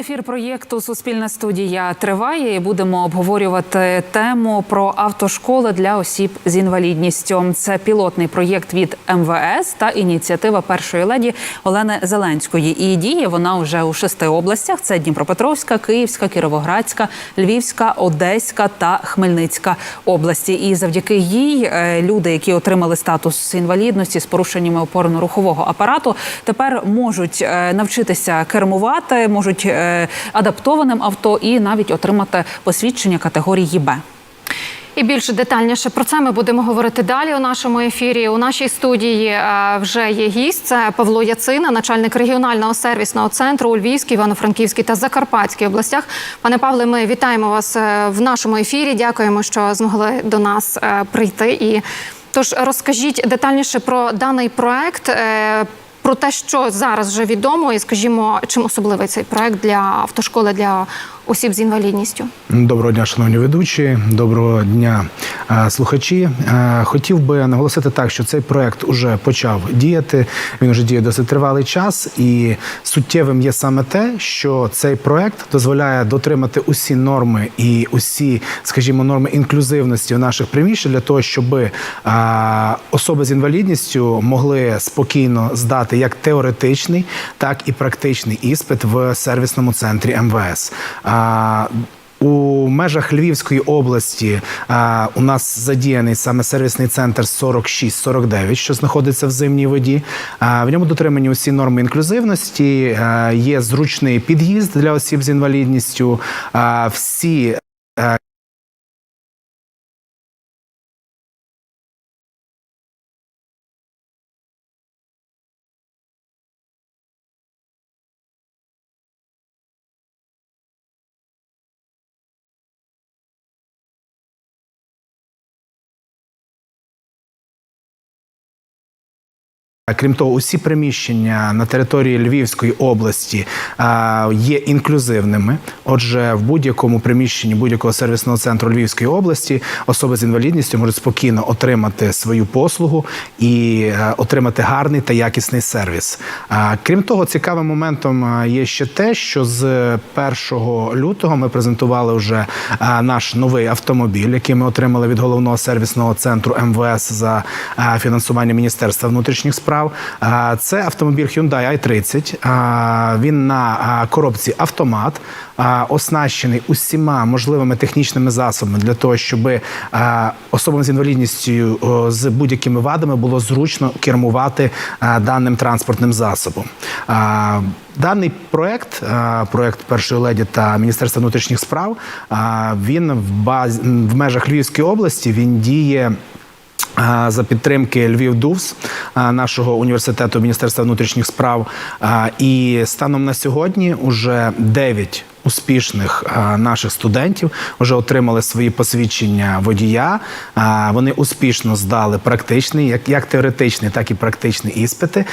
Ефір проєкту Суспільна студія триває. і Будемо обговорювати тему про автошколи для осіб з інвалідністю. Це пілотний проєкт від МВС та ініціатива першої леді Олени Зеленської. І діє вона вже у шести областях: це Дніпропетровська, Київська, Кіровоградська, Львівська, Одеська та Хмельницька області. І завдяки їй е, люди, які отримали статус інвалідності з порушеннями опорно-рухового апарату, тепер можуть е, навчитися кермувати, можуть е, адаптованим авто і навіть отримати посвідчення категорії Б. І більш детальніше про це ми будемо говорити далі у нашому ефірі. У нашій студії е, вже є гість. Це Павло Яцина, начальник регіонального сервісного центру у Львівській, Івано-Франківській та Закарпатській областях. Пане Павле, ми вітаємо вас е, в нашому ефірі. Дякуємо, що змогли до нас е, прийти. І тож розкажіть детальніше про даний проект. Про те, що зараз вже відомо, і скажімо, чим особливий цей проект для автошколи для осіб з інвалідністю. Доброго дня, шановні ведучі, доброго дня, слухачі. Хотів би наголосити так, що цей проект уже почав діяти. Він вже діє досить тривалий час, і суттєвим є саме те, що цей проект дозволяє дотримати усі норми і усі, скажімо, норми інклюзивності в наших приміщень для того, щоб особи з інвалідністю могли спокійно здати як теоретичний, так і практичний іспит в сервісному центрі МВС. У межах Львівської області а, у нас задіяний саме сервісний центр 46-49, що знаходиться в зимній воді. А, в ньому дотримані усі норми інклюзивності. А, є зручний під'їзд для осіб з інвалідністю. А, всі Крім того, усі приміщення на території Львівської області є інклюзивними. Отже, в будь-якому приміщенні будь-якого сервісного центру Львівської області особи з інвалідністю можуть спокійно отримати свою послугу і е, отримати гарний та якісний сервіс. Крім того, цікавим моментом є ще те, що з 1 лютого ми презентували вже наш новий автомобіль, який ми отримали від головного сервісного центру МВС за фінансування Міністерства внутрішніх справ. А, Це автомобіль Hyundai i30. Він на коробці автомат, оснащений усіма можливими технічними засобами для того, щоб особам з інвалідністю з будь-якими вадами було зручно кермувати даним транспортним засобом. Даний проект, проект першої леді та Міністерства внутрішніх справ, він в базі в межах Львівської області він діє. За підтримки Львів ДУВС нашого університету Міністерства внутрішніх справ. І станом на сьогодні уже 9 успішних наших студентів вже отримали свої посвідчення водія. Вони успішно здали практичний, як, як теоретичний, так і практичні іспити,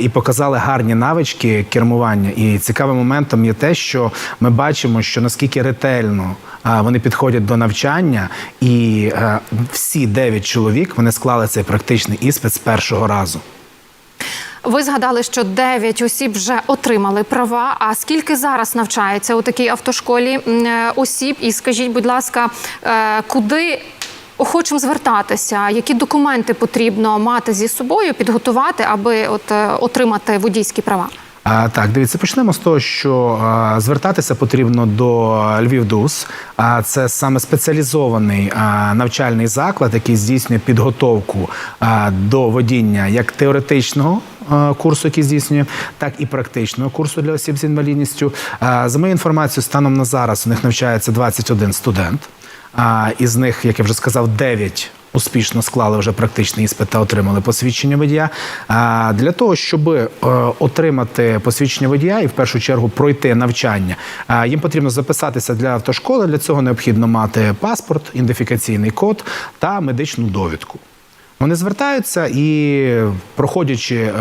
і показали гарні навички кермування. І цікавим моментом є те, що ми бачимо, що наскільки ретельно вони підходять до навчання, і е, всі 9 чоловік вони склали цей практичний іспит з першого разу. Ви згадали, що 9 осіб вже отримали права. А скільки зараз навчається у такій автошколі е, осіб? І скажіть, будь ласка, е, куди охочим звертатися? Які документи потрібно мати зі собою, підготувати, аби от е, отримати водійські права? А, так, дивіться, почнемо з того, що а, звертатися потрібно до Львівдус. А це саме спеціалізований а, навчальний заклад, який здійснює підготовку а, до водіння як теоретичного. Курсу, який здійснює, так і практичного курсу для осіб з інвалідністю. За моєю інформацією, станом на зараз у них навчається 21 студент. А, Із них, як я вже сказав, 9 успішно склали вже практичний іспит та отримали посвідчення водія. А для того, щоб е, отримати посвідчення водія і в першу чергу пройти навчання, їм потрібно записатися для автошколи. Для цього необхідно мати паспорт, ідентифікаційний код та медичну довідку. Вони звертаються і, проходячи е,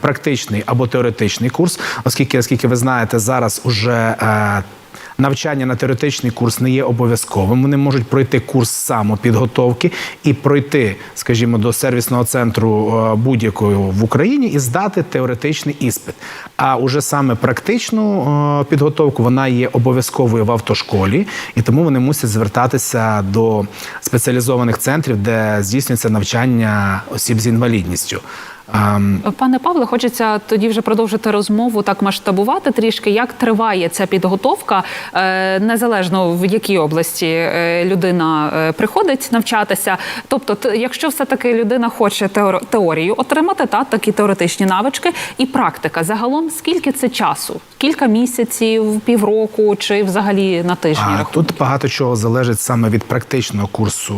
практичний або теоретичний курс, оскільки, оскільки ви знаєте, зараз уже е, навчання на теоретичний курс не є обов'язковим. Вони можуть пройти курс самопідготовки і пройти, скажімо, до сервісного центру е, будь-якої в Україні і здати теоретичний іспит. А уже саме практичну е, підготовку вона є обов'язковою в автошколі, і тому вони мусять звертатися до спеціалізованих центрів, де здійснюється навчання осіб з інвалідністю. Пане Павле, хочеться тоді вже продовжити розмову, так масштабувати трішки. Як триває ця підготовка, е, незалежно в якій області е, людина е, приходить навчатися. Тобто, якщо все-таки людина хоче теор- теорію отримати, та такі теоретичні навички і практика. Загалом скільки це часу? Кілька місяців, півроку чи взагалі на тижні? А, тут багато чого залежить саме від практичного курсу,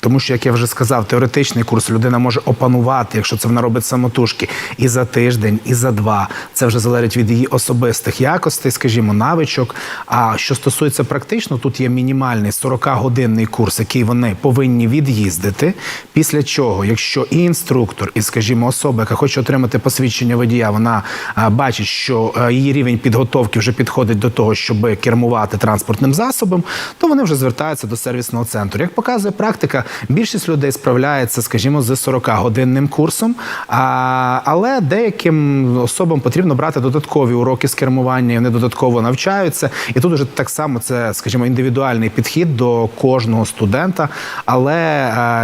тому що, як я вже сказав, теоретичний курс людина може опанувати, якщо це вона робить самотужки, і за тиждень, і за два. Це вже залежить від її особистих якостей, скажімо, навичок. А що стосується практично, тут є мінімальний 40-годинний курс, який вони повинні від'їздити. Після чого, якщо і інструктор, і, скажімо, особа, яка хоче отримати посвідчення водія, вона бачить, що а, її рівень підготовки вже підходить до того, щоб кермувати транспортним засобом, то вони вже звертаються до сервісного центру. Як показує практика, більшість людей справляється, скажімо, з 40-годинним курсом. Але деяким особам потрібно брати додаткові уроки з кермування, і вони додатково навчаються. І тут уже так само це, скажімо, індивідуальний підхід до кожного студента. Але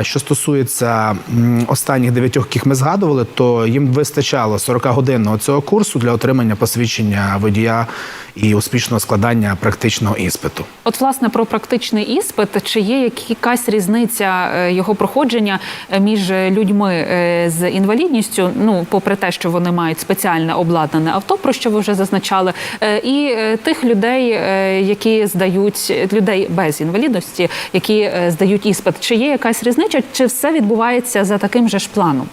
е, що стосується останніх дев'ятьох, яких ми згадували, то їм вистачало 40-годинного цього курсу для отримання посвідчення водія і успішного складання практичного іспиту. От, власне, про практичний іспит, чи є якась різниця е, його проходження е, між людьми з інвалідністю, ну, попри те, що вони мають спеціальне обладнане авто, про що ви вже зазначали, е, і е, тих людей, е, які здають людей без інвалідності, які здають іспит, чи є якась різниця, чи все відбувається за таким же ж планом?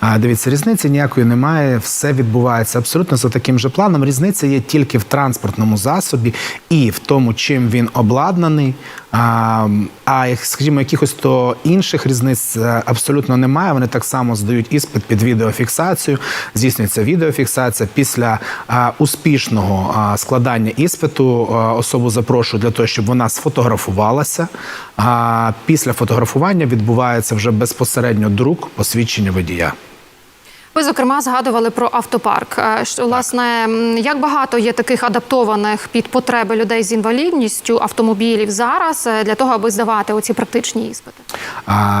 А дивіться, різниці ніякої немає. Все відбувається абсолютно за таким же планом. Різниця є тільки в транспортному засобі і в тому, чим він обладнаний. А, а скажімо, якихось то інших різниць е, абсолютно немає. Вони так само здають іспит під відеофіксацію. Здійснюється відеофіксація. Після а, успішного а, складання іспиту а, особу запрошую для того, щоб вона сфотографувалася. А після фотографування відбувається вже безпосередньо друк посвідчення водія. Ви зокрема згадували про автопарк. Е, що, Власне, як багато є таких адаптованих під потреби людей з інвалідністю автомобілів зараз е, для того, аби здавати оці практичні іспити?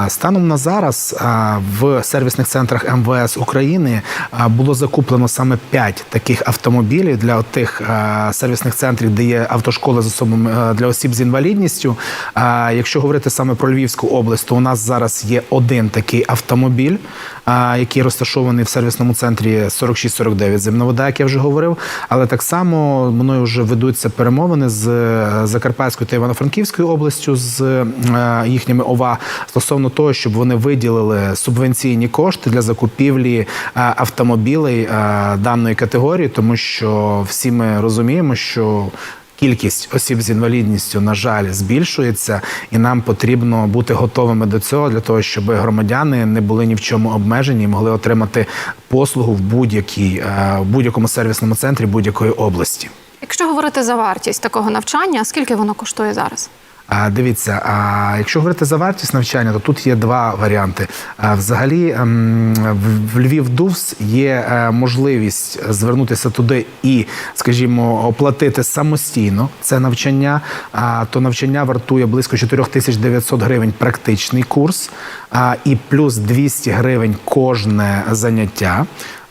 Станом на зараз в сервісних центрах МВС України було закуплено саме 5 таких автомобілів для тих сервісних центрів, де є автошколи з особами для осіб з інвалідністю. Якщо говорити саме про Львівську область, то у нас зараз є один такий автомобіль, який розташований в сервісному центрі 4649 Земновода, як я вже говорив. Але так само мною вже ведуться перемовини з е, Закарпатською та Івано-Франківською областю з е, їхніми ОВА стосовно того, щоб вони виділили субвенційні кошти для закупівлі е, автомобілей даної категорії, тому що всі ми розуміємо, що Кількість осіб з інвалідністю, на жаль, збільшується, і нам потрібно бути готовими до цього для того, щоб громадяни не були ні в чому обмежені і могли отримати послугу в будь-якій е, будь-якому сервісному центрі будь-якої області. Якщо говорити за вартість такого навчання, скільки воно коштує зараз? Дивіться, а якщо говорити за вартість навчання, то тут є два варіанти. Взагалі, ем, в- в Львів ДУВС є е, можливість звернутися туди і, скажімо, оплатити самостійно це навчання. А, То навчання вартує близько 4900 гривень практичний курс, а, і плюс 200 гривень кожне заняття.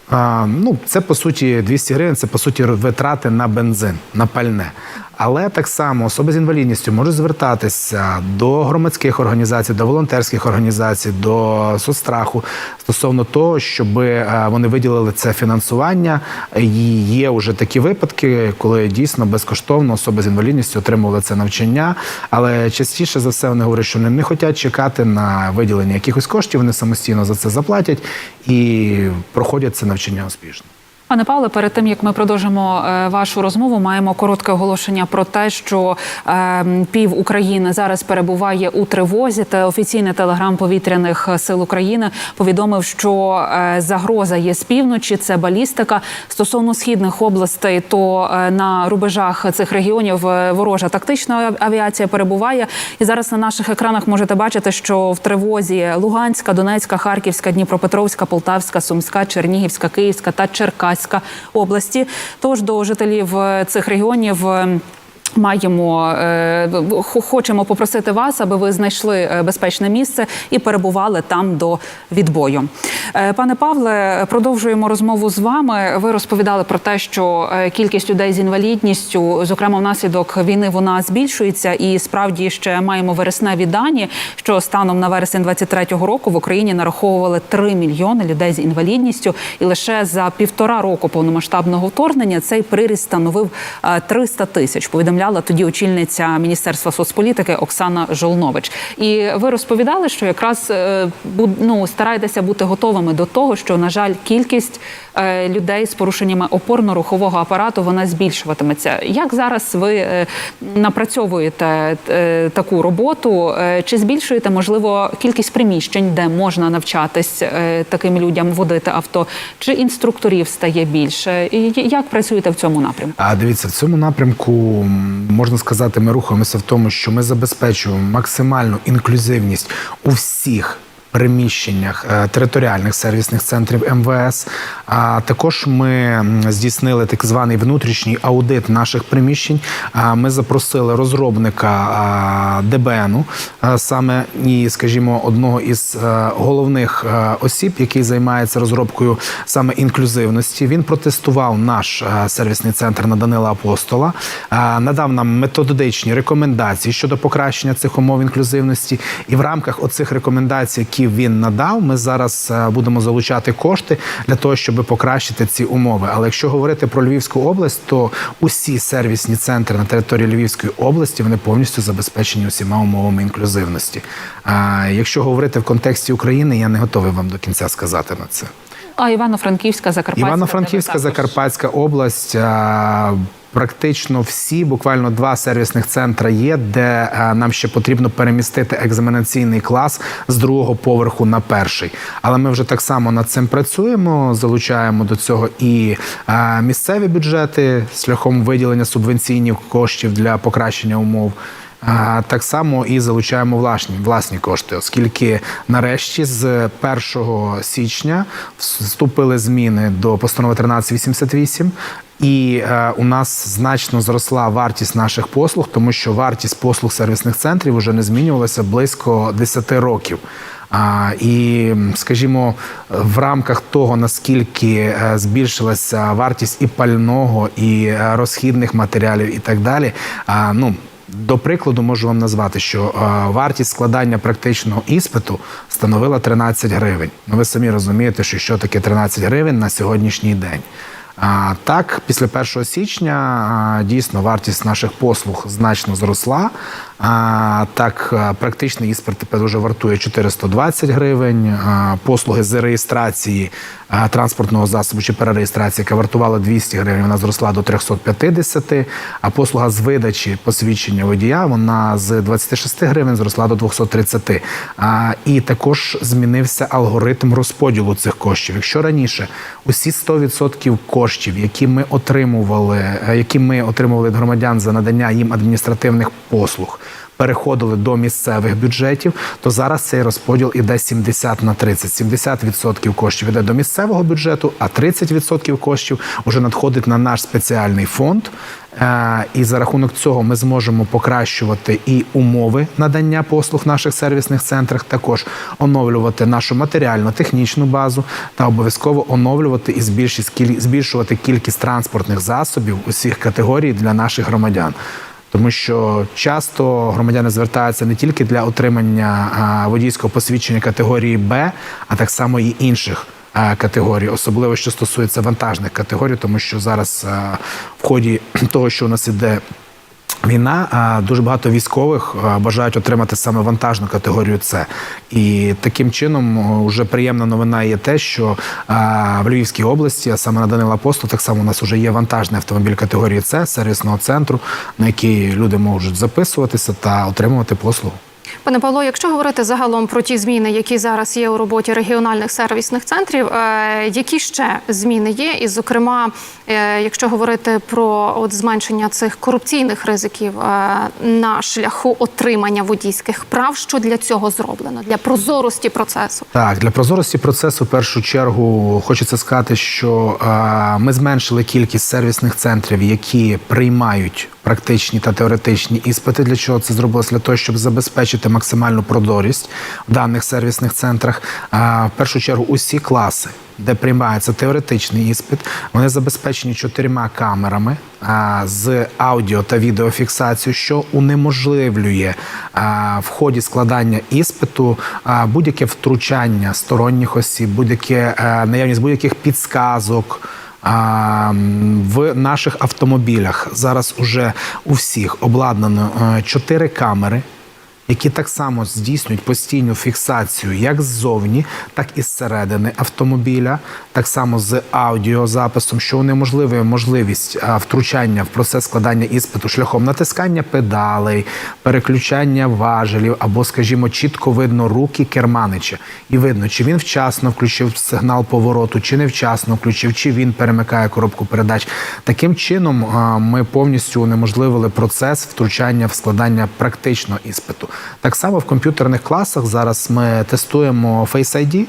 А, ну, це по суті 200 гривень, це по суті витрати на бензин, на пальне. Але так само особи з інвалідністю можуть звертатися до громадських організацій, до волонтерських організацій, до соцстраху стосовно того, щоб е, вони виділили це фінансування. І є вже такі випадки, коли дійсно безкоштовно особи з інвалідністю отримували це навчання. Але частіше за все вони говорять, що вони не хочуть чекати на виділення якихось коштів, вони самостійно за це заплатять і проходять це навчання успішно. Пане Павле, перед тим як ми продовжимо е, вашу розмову, маємо коротке оголошення про те, що е, пів України зараз перебуває у тривозі. Та офіційний телеграм повітряних сил України повідомив, що е, загроза є з півночі. Це балістика стосовно східних областей. То е, на рубежах цих регіонів е, ворожа тактична авіація перебуває. І зараз на наших екранах можете бачити, що в тривозі Луганська, Донецька, Харківська, Дніпропетровська, Полтавська, Сумська, Чернігівська, Київська та Черкаська області. Тож до жителів е, цих регіонів. Маємо е, хочемо попросити вас, аби ви знайшли е, безпечне місце і перебували там до відбою. Е, Пане Павле, продовжуємо розмову з вами. Ви розповідали про те, що кількість людей з інвалідністю, зокрема внаслідок війни, вона збільшується, і справді ще маємо вересневі дані, що станом на вересень 23-го року в Україні нараховували 3 мільйони людей з інвалідністю, і лише за півтора року повномасштабного вторгнення цей приріст становив е, 300 тисяч. Повідомляла тоді очільниця міністерства соцполітики Оксана Жолнович. І ви розповідали, що якраз е, ну, стараєтеся бути готовими до того, що на жаль, кількість е, людей з порушеннями опорно-рухового апарату вона збільшуватиметься. Як зараз ви е, напрацьовуєте таку роботу? Чи збільшуєте можливо кількість приміщень, де можна навчатись таким людям водити авто? Чи інструкторів стає більше? І як працюєте в цьому напрямку? А дивіться, в цьому напрямку можна сказати, ми рухаємося в тому, що ми забезпечуємо максимальну інклюзивність у всіх. Приміщеннях е, територіальних сервісних центрів МВС. А також ми здійснили так званий внутрішній аудит наших приміщень. Ми запросили розробника ДБНу, саме і, скажімо, одного із е, головних е, осіб, який займається розробкою саме інклюзивності. Він протестував наш сервісний центр на Данила Апостола, надав нам методичні рекомендації щодо покращення цих умов інклюзивності. І в рамках оцих рекомендацій, які він надав, ми зараз е, будемо залучати кошти для того, щоб покращити ці умови. Але якщо говорити про Львівську область, то усі сервісні центри на території Львівської області вони повністю забезпечені усіма умовами інклюзивності. А якщо говорити в контексті України, я не готовий вам до кінця сказати на це. А Івано-Франківська, Закарпатська. Івано-Франківська. Закарпатська область. Практично всі, буквально два сервісних центри є, де нам ще потрібно перемістити екзаменаційний клас з другого поверху на перший. Але ми вже так само над цим працюємо, залучаємо до цього і місцеві бюджети шляхом виділення субвенційних коштів для покращення умов. А, Так само і залучаємо власні, власні кошти, оскільки нарешті з 1 січня вступили зміни до постанови 1388, і е, у нас значно зросла вартість наших послуг, тому що вартість послуг сервісних центрів вже не змінювалася близько 10 років. А, і, скажімо, в рамках того, наскільки е, збільшилася вартість і пального, і е, розхідних матеріалів, і так далі. А, ну, до прикладу, можу вам назвати, що е, вартість складання практичного іспиту становила 13 гривень. Ну, ви самі розумієте, що що таке 13 гривень на сьогоднішній день. А, так, після 1 січня дійсно вартість наших послуг значно зросла. А, так, практичний іспит тепер вже вартує 420 гривень. А, послуги з реєстрації а, транспортного засобу чи перереєстрації, яка вартувала 200 гривень, вона зросла до 350. А послуга з видачі посвідчення водія вона з 26 гривень зросла до 230. А, і також змінився алгоритм розподілу цих коштів. Якщо раніше усі 100% коштів, які ми отримували, е, які ми отримували від громадян за надання їм адміністративних послуг. Переходили до місцевих бюджетів, то зараз цей розподіл іде 70 на 30. 70% коштів іде до місцевого бюджету, а 30% коштів вже надходить на наш спеціальний фонд. Е, І за рахунок цього ми зможемо покращувати і умови надання послуг в наших сервісних центрах, також оновлювати нашу матеріально-технічну базу та обов'язково оновлювати і збільшувати кількість транспортних засобів усіх категорій для наших громадян. Тому що часто громадяни звертаються не тільки для отримання водійського посвідчення категорії Б, а так само і інших категорій, особливо що стосується вантажних категорій, тому що зараз в ході того, що у нас іде Війна дуже багато військових бажають отримати саме вантажну категорію С. І таким чином вже приємна новина є те, що в Львівській області, а саме на Данила Посту, так само у нас вже є вантажний автомобіль категорії С сервісного центру, на який люди можуть записуватися та отримувати послугу. Пане Павло, якщо говорити загалом про ті зміни, які зараз є у роботі регіональних сервісних центрів, е, які ще зміни є? І, зокрема, е, якщо говорити про от зменшення цих корупційних ризиків е, на шляху отримання водійських прав, що для цього зроблено для прозорості процесу? Так, для прозорості процесу, в першу чергу, хочеться сказати, що ми зменшили кількість сервісних центрів, які приймають практичні та теоретичні іспити. Для чого це зробилося? Для того, щоб забезпечити максимальну прозорість в даних сервісних центрах. Е, в першу чергу, усі класи. Де приймається теоретичний іспит, вони забезпечені чотирма камерами з аудіо та відеофіксацією, що унеможливлює в ході складання іспиту будь-яке втручання сторонніх осіб, будь-яке а, наявність будь-яких підсказок. В наших автомобілях зараз уже у всіх обладнано е, чотири камери, які так само здійснюють постійну фіксацію як ззовні, так і зсередини автомобіля, так само з аудіозаписом, що унеможливує можливість втручання в процес складання іспиту шляхом натискання педалей, переключання важелів або, скажімо, чітко видно руки керманича, і видно, чи він вчасно включив сигнал повороту, чи не вчасно включив, чи він перемикає коробку передач. Таким чином ми повністю унеможливили процес втручання в складання практичного іспиту. Так само в комп'ютерних класах зараз ми тестуємо Face ID,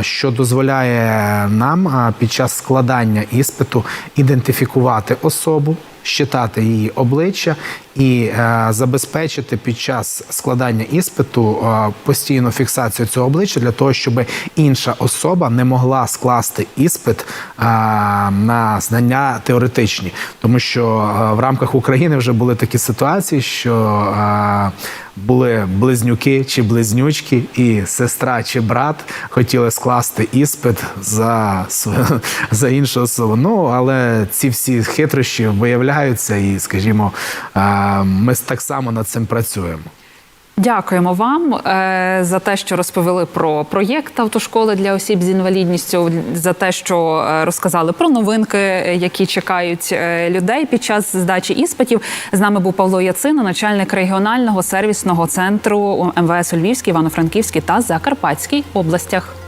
що дозволяє нам під час складання іспиту ідентифікувати особу, щитати її обличчя і е, забезпечити під час складання іспиту е, постійну фіксацію цього обличчя для того, щоб інша особа не могла скласти іспит е, на знання теоретичні, тому що в рамках України вже були такі ситуації, що були близнюки чи близнючки, і сестра чи брат хотіли скласти іспит за, за іншу особу. Ну але ці всі хитрощі виявляються, і, скажімо, ми так само над цим працюємо. Дякуємо вам е, за те, що розповіли про проєкт автошколи для осіб з інвалідністю, за те, що е, розказали про новинки, які чекають е, людей під час здачі іспитів. З нами був Павло Яцина, начальник регіонального сервісного центру МВС у Львівській, Івано-Франківській та Закарпатській областях.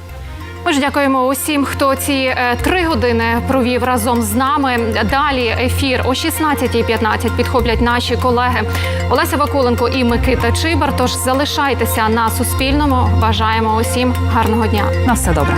Ми ж дякуємо усім, хто ці е, три години провів разом з нами. Далі ефір о 16.15 підхоплять наші колеги Олеся Вакуленко і Микита Чибар. Тож залишайтеся на Суспільному. Бажаємо усім гарного дня. На все добре.